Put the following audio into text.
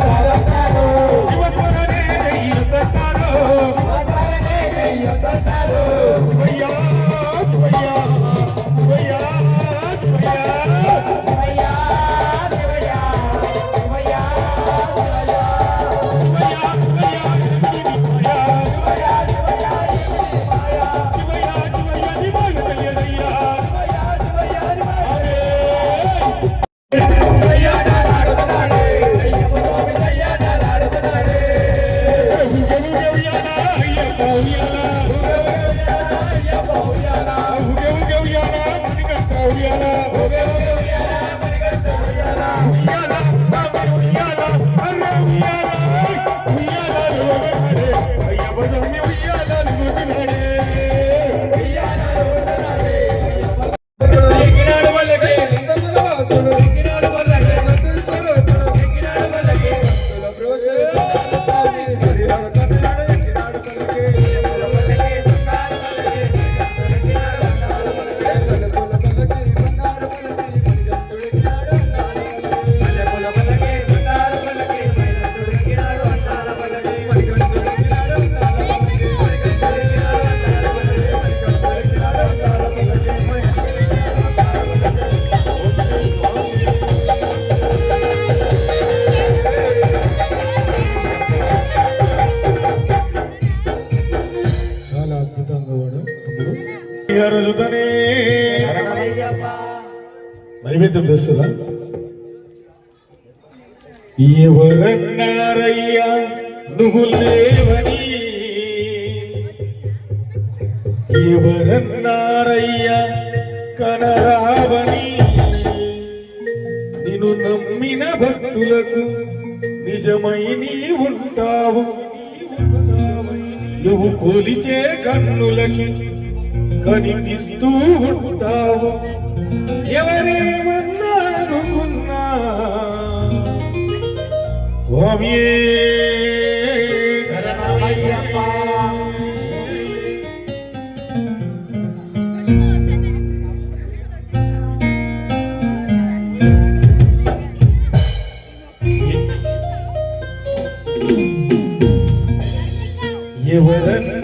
Bye. రోజుతోనే నైవేద్యం చేస్తుందా? ఎవరన్నారయ్యా నువ్వు లేవని. ఎవరన్నారయ్యా కనరావని. నిన్ను నమ్మిన భక్తులకు నిజమై నీ ఉంటావు నువ్వు కొలిచే కన్నులకి Tony Pistú, por